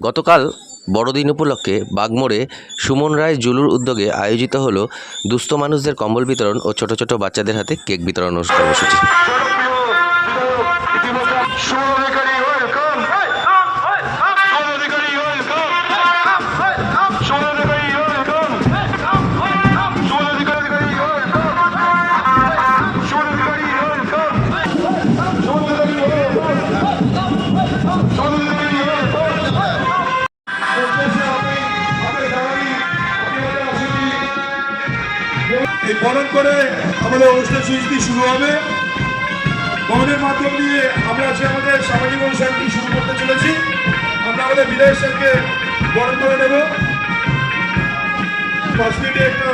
গতকাল বড়দিন উপলক্ষে বাগমোড়ে সুমন রায় জুলুর উদ্যোগে আয়োজিত হল দুস্থ মানুষদের কম্বল বিতরণ ও ছোট ছোট বাচ্চাদের হাতে কেক বিতরণ কর্মসূচি। এই বরণ করে আমাদের অনুষ্ঠান সূচিটি শুরু হবে। বরণের মাধ্যম দিয়ে আমরা আজকে আমাদের সামাজিক অনুষ্ঠানটি শুরু করতে চলেছি। আমরা আমাদের বিদায় স্যারকে বরণ করে নেব। পাঁচ মিনিটে একটা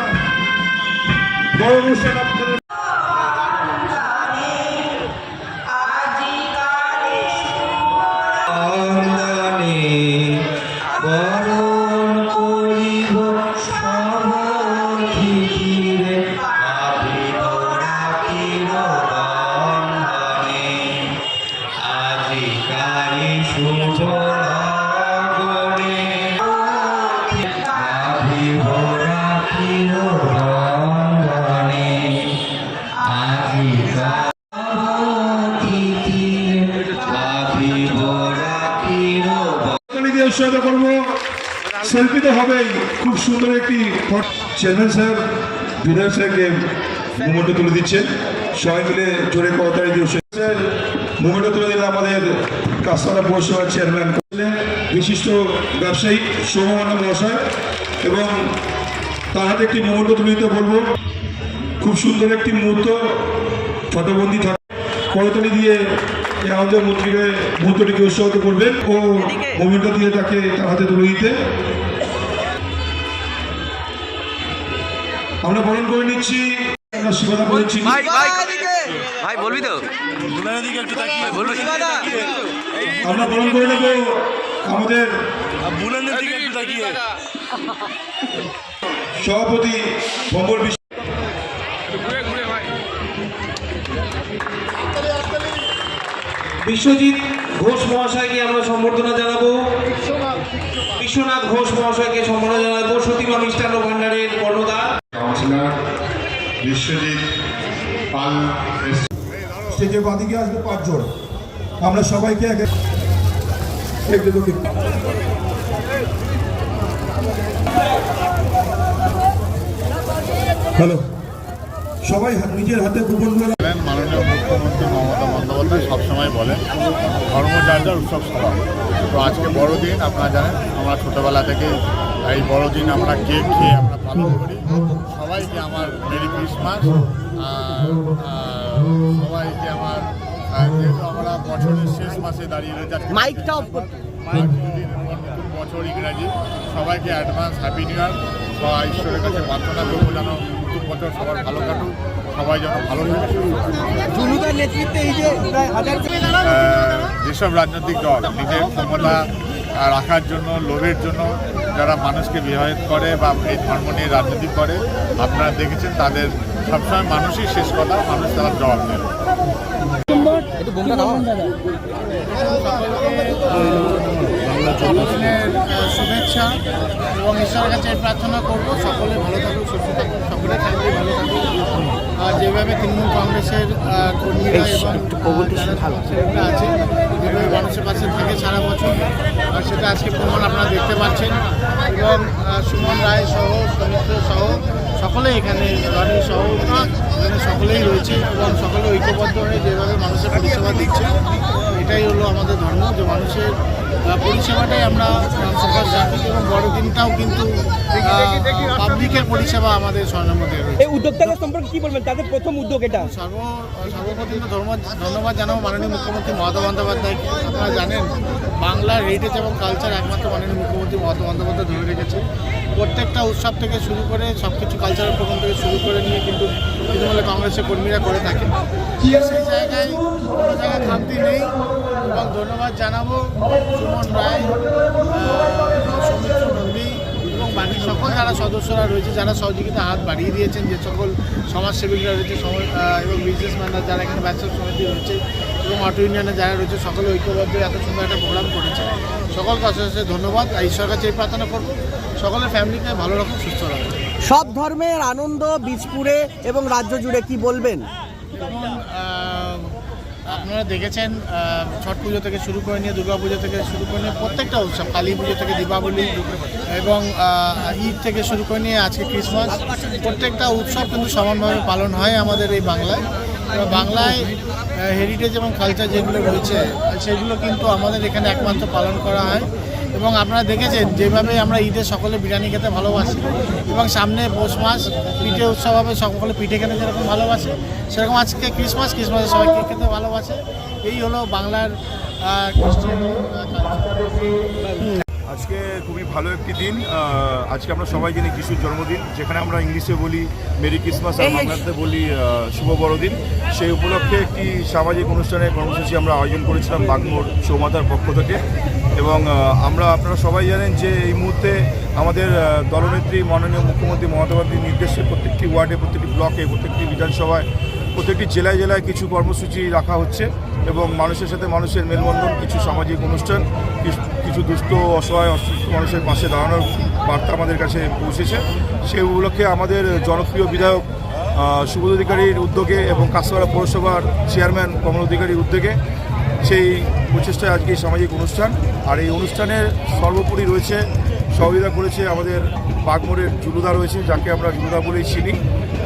বড় অনুষ্ঠান হবেই খুব সুন্দর একটি চেয়ারম্যান সাহেব বিধায়ক সাহেবকে মুমেন্টে তুলে দিচ্ছেন। সবাই মিলে জোরে করতালি স্যার মুমেন্টে তুলে দিলে আমাদের কাস্তারা পৌরসভার চেয়ারম্যান বিশিষ্ট ব্যবসায়ী সৌমন মহাশয় এবং তার হাতে একটি মুমেন্ট তুলে দিতে বলব। খুব সুন্দর একটি মুহূর্ত, ফটোবন্দি থাকে দিয়ে আমাদের মন্ত্রীকে মুহূর্তটিকে উৎসাহিত করবেন ও মোমেন্টটা দিয়ে তাকে তার হাতে তুলে দিতে। আমরা বরণ করে নিচ্ছি। শিবাদা বলেছি ভাই ভাই ভাই বলবি তো? বলবি আমরা বরণ করে নেব আমাদের সভাপতি মঙ্গল বিশ্ব বিশ্বজিৎ ঘোষ মহাশয়কে আমরা সম্বর্ধনা জানাব। বিশ্বনাথ ঘোষ মহাশয়কে সম্মাননা জানাব। সতীমা মিষ্টান্ন ভান্ডারের কর্ণধার। কাউন্সিলর বিশ্বজিৎ পাল স্টেজের বাদিকে আসবে পাঁচজন আমরা সবাইকে একে হ্যালো। সবাই নিজের হাতে কুপন করে বলেন মাননীয় মুখ্যমন্ত্রী মমতা বন্দ্যোপাধ্যায় সবসময় বলেন ধর্ম যার যার উৎসব সবার। তো আজকে বড়দিন আপনারা জানেন আমরা ছোটোবেলা থেকে এই বড়দিন আমরা কেক খেয়ে আমরা পালন করি সবাইকে আমার মেরি ক্রিসমাস। আর সবাইকে আমার যেহেতু আমরা বছরের শেষ মাসে দাঁড়িয়ে রয়েছে মাইকটা পর নতুন বছর ইংরাজি। সবাইকে অ্যাডভান্স হ্যাপি নিউ ইয়ার সবাই ঈশ্বরের কাছে প্রার্থনা করব যেন নতুন বছর সবার ভালো কাটুক। সবাই যেন ভালো থাকে যেসব রাজনৈতিক দল নিজের ক্ষমতা রাখার জন্য লোভের জন্য যারা মানুষকে বিবাহিত করে বা এই ধর্ম নিয়ে রাজনীতি করে আপনারা দেখেছেন তাদের সবসময় মানুষই শেষ কথা মানুষ তারা জবাব দেবে জন্মদিনের শুভেচ্ছা এবং ঈশ্বরের কাছে প্রার্থনা করব। সকলে ভালো থাকুক সুস্থ থাকুক সকলে ফ্যামিলি ভালো থাকুক যেভাবে তৃণমূল কংগ্রেসের কর্মীরা এবং আছে যেভাবে মানুষের পাশে থাকে সারা বছর আর সেটা আজকে প্রমাণ আপনারা দেখতে পাচ্ছেন। এবং সুমন রায় সহ সমিত্র সহ সকলেই এখানে রনি সহ এখানে সকলেই রয়েছে এবং সকলে ঐক্যবদ্ধ হয়ে যেভাবে মানুষের পরিষেবা দিচ্ছে এটাই হলো আমাদের ধর্ম যে মানুষের পরিষেবাটাই আমরা ফোকাস রাখি এবং বড়দিনটাও কিন্তু পাবলিকের পরিষেবা আমাদের স্বর্ণের মধ্যে রয়েছে। এই উদ্যোক্তাদের সম্পর্কে কি বলবেন? তাদের প্রথম উদ্যোগ এটা। সর্ব সর্বপ্রথম ধর্ম ধন্যবাদ জানাব মাননীয় মুখ্যমন্ত্রী মমতা বন্দ্যোপাধ্যায়কে। আপনারা জানেন বাংলার হেরিটেজ এবং কালচার একমাত্র মাননীয় মুখ্যমন্ত্রী মমতা বন্দ্যোপাধ্যায় ধরে রেখেছে। প্রত্যেকটা উৎসব থেকে শুরু করে সব কিছু কালচারাল প্রোগ্রাম থেকে শুরু করে নিয়ে কিন্তু তৃণমূল কংগ্রেসের কর্মীরা করে থাকে। সেই জায়গায় কোনো জায়গায় খামতি নেই। এবং ধন্যবাদ জানাব সুমন রায় এবং বাকি সকল যারা সদস্যরা রয়েছে, যারা সহযোগিতা হাত বাড়িয়ে দিয়েছেন, যে সকল সমাজসেবীরা রয়েছে এবং বিজনেসম্যানরা যারা এখানে ব্যবসা সমিতি রয়েছে এবং অটো ইউনিয়নে যারা রয়েছে সকলে ঐক্যবদ্ধ এত সুন্দর একটা প্রোগ্রাম করেছে। সকলকে অশেষ ধন্যবাদ। আর ঈশ্বর কাছে এই প্রার্থনা করব সকলের ফ্যামিলিকে ভালো রকম সুস্থ রাখবে সব ধর্মের আনন্দ বীজপুরে এবং রাজ্য জুড়ে কি বলবেন? আপনারা দেখেছেন ছট পুজো থেকে শুরু করে নিয়ে দুর্গা পুজো থেকে শুরু করে নিয়ে প্রত্যেকটা উৎসব কালী পুজো থেকে দীপাবলি এবং ঈদ থেকে শুরু করে নিয়ে আজকে ক্রিসমাস প্রত্যেকটা উৎসব কিন্তু সমানভাবে পালন হয় আমাদের এই বাংলায়। বাংলায় হেরিটেজ এবং কালচার যেগুলো রয়েছে, সেগুলো কিন্তু আমাদের এখানে একমাত্র পালন করা হয়। এবং আপনারা দেখেছেন, যেভাবে আমরা ঈদে সকলে বিরিয়ানি খেতে ভালোবাসি, এবং সামনে পৌষ মাস, পিঠে উৎসব হবে, সকলে পিঠে খেতে যেরকম ভালোবাসে, সেরকম আজকে ক্রিসমাস ক্রিসমাসে সবাই কেক খেতে ভালোবাসে। এই হলো বাংলার আজকে খুবই ভালো একটি দিন। আজকে আমরা সবাই জানি যিশুর জন্মদিন যেখানে আমরা ইংলিশে বলি মেরি ক্রিসমাস আর বাংলাতে বলি শুভ বড়দিন। সেই উপলক্ষে একটি সামাজিক অনুষ্ঠানের কর্মসূচি আমরা আয়োজন করেছিলাম বাগমোড় চৌমাতার পক্ষ থেকে। এবং আমরা আপনারা সবাই জানেন যে এই মুহূর্তে আমাদের দলনেত্রী মাননীয় মুখ্যমন্ত্রী মমতা ব্যানার্জির নির্দেশে প্রত্যেকটি ওয়ার্ডে প্রত্যেকটি ব্লকে প্রত্যেকটি বিধানসভায় প্রত্যেকটি জেলায় জেলায় কিছু কর্মসূচি রাখা হচ্ছে এবং মানুষের সাথে মানুষের মেলবন্ধন, কিছু সামাজিক অনুষ্ঠান, কিছু- দুস্থ অসহায়, অসুস্থ মানুষের পাশে দাঁড়ানোর বার্তা আমাদের কাছে পৌঁছেছে। সেই উপলক্ষে আমাদের জনপ্রিয় বিধায়ক সুবোধ অধিকারীর উদ্যোগে এবং কাঁচপাড়া পৌরসভার চেয়ারম্যান কমল অধিকারীর উদ্যোগে সেই প্রচেষ্টায় আজকে সামাজিক অনুষ্ঠান। আর এই অনুষ্ঠানের সর্বোপরি রয়েছে, সহযোগিতা করেছে আমাদের বাগমোড়ের জুলুদা রয়েছে, যাকে আমরা জুলুদা বলেই চিনি।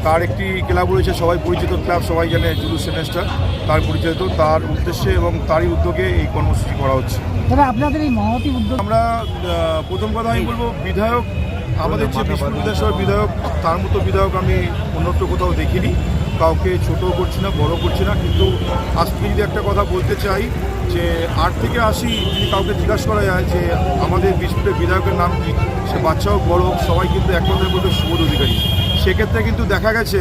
তার একটি ক্লাব রয়েছে সবাই পরিচিত ক্লাব সবাই জানে জুলু সেনেস্টার তার পরিচিত তার উদ্দেশ্যে এবং তারই উদ্যোগে এই কর্মসূচি করা হচ্ছে। তবে আপনাদের এই মহতি উদ্যোগ আমরা প্রথম কথা আমি বলব বিধায়ক আমাদের যে বিষ্ণু বিধায়ক তার মতো বিধায়ক আমি অন্যত্র কোথাও দেখিনি। কাউকে ছোট করছি না বড় করছি না কিন্তু আজকে যদি একটা কথা বলতে চাই যে আট থেকে আশি যদি কাউকে জিজ্ঞাসা করা যায় যে আমাদের বিষ্ণুদের বিধায়কের নাম কি সে বাচ্চা হোক বড় হোক সবাই কিন্তু এক কথায় বলতে সুবোধ অধিকারী। সেক্ষেত্রে কিন্তু দেখা গেছে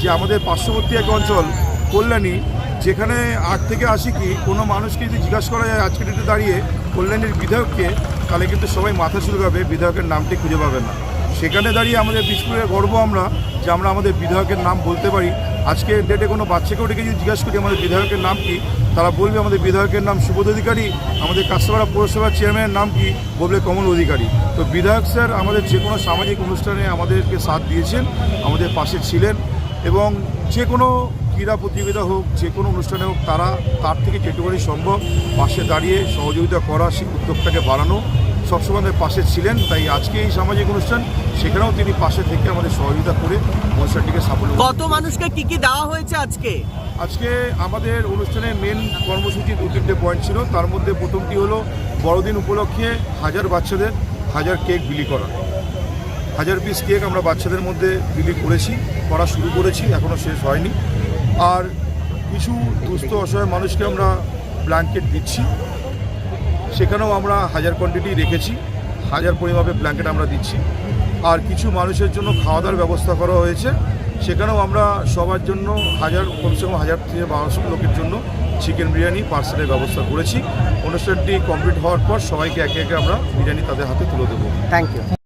যে আমাদের পার্শ্ববর্তী এক অঞ্চল, কল্যাণী, যেখানে আট থেকে আসি কি কোনো মানুষকে যদি জিজ্ঞাসা করা যায় আজকে ডেটে দাঁড়িয়ে কল্যাণীর বিধায়ককে, তাহলে কিন্তু সবাই মাথা শুরু পাবে বিধায়কের নামটি খুঁজে পাবে না। সেখানে দাঁড়িয়ে আমাদের বিষ্ণুরের গর্ব আমরা, যে আমরা আমাদের বিধায়কের নাম বলতে পারি। আজকে ডেটে কোনো বাচ্চাকেও ডেকে যদি জিজ্ঞাসা করি, আমাদের বিধায়কের নাম কি? তারা বলবে, আমাদের বিধায়কের নাম সুবোধ অধিকারী, আমাদের কাস্তাপাড়া পৌরসভার চেয়ারম্যানের নাম কি? বলবে কমল অধিকারী। তো বিধায়ক স্যার আমাদের যে কোনো সামাজিক অনুষ্ঠানে আমাদেরকে সাথ দিয়েছেন, আমাদের পাশে ছিলেন এবং যে কোনো ক্রীড়া প্রতিযোগিতা হোক, যে কোনো অনুষ্ঠানে হোক, তারা তার থেকে যেটুকুনি সম্ভব পাশে দাঁড়িয়ে সহযোগিতা করা, সেই উদ্যোগটাকে বাড়ানো সবসময় আমাদের পাশে ছিলেন তাই আজকে এই সামাজিক অনুষ্ঠান সেখানেও তিনি পাশে থেকে আমাদের সহযোগিতা করে অনুষ্ঠানটিকে সাফল্য কত মানুষকে কি কি দেওয়া হয়েছে আজকে? আজকে আমাদের অনুষ্ঠানের মেন কর্মসূচি দু তিনটে পয়েন্ট ছিল। তার মধ্যে প্রথমটি হলো বড়দিন উপলক্ষে হাজার বাচ্চাদের হাজার কেক বিলি করা। হাজার পিস কেক আমরা বাচ্চাদের মধ্যে বিলি করেছি করা শুরু করেছি এখনও শেষ হয়নি। আর কিছু দুস্থ অসহায় মানুষকে আমরা ব্ল্যাঙ্কেট দিচ্ছি। সেখানেও আমরা হাজার কোয়ান্টিটি রেখেছি, হাজার পরিমাপে ব্ল্যাঙ্কেট আমরা দিচ্ছি। আর কিছু মানুষের জন্য খাওয়া দাওয়ার ব্যবস্থা করা হয়েছে। সেখানেও আমরা সবার জন্য হাজার, কমসে কম হাজার থেকে বারোশো লোকের জন্য চিকেন বিরিয়ানি পার্সেলের ব্যবস্থা করেছি। অনুষ্ঠানটি কমপ্লিট হওয়ার পর সবাইকে একে একে আমরা বিরিয়ানি তাদের হাতে তুলে দেবো। Thank you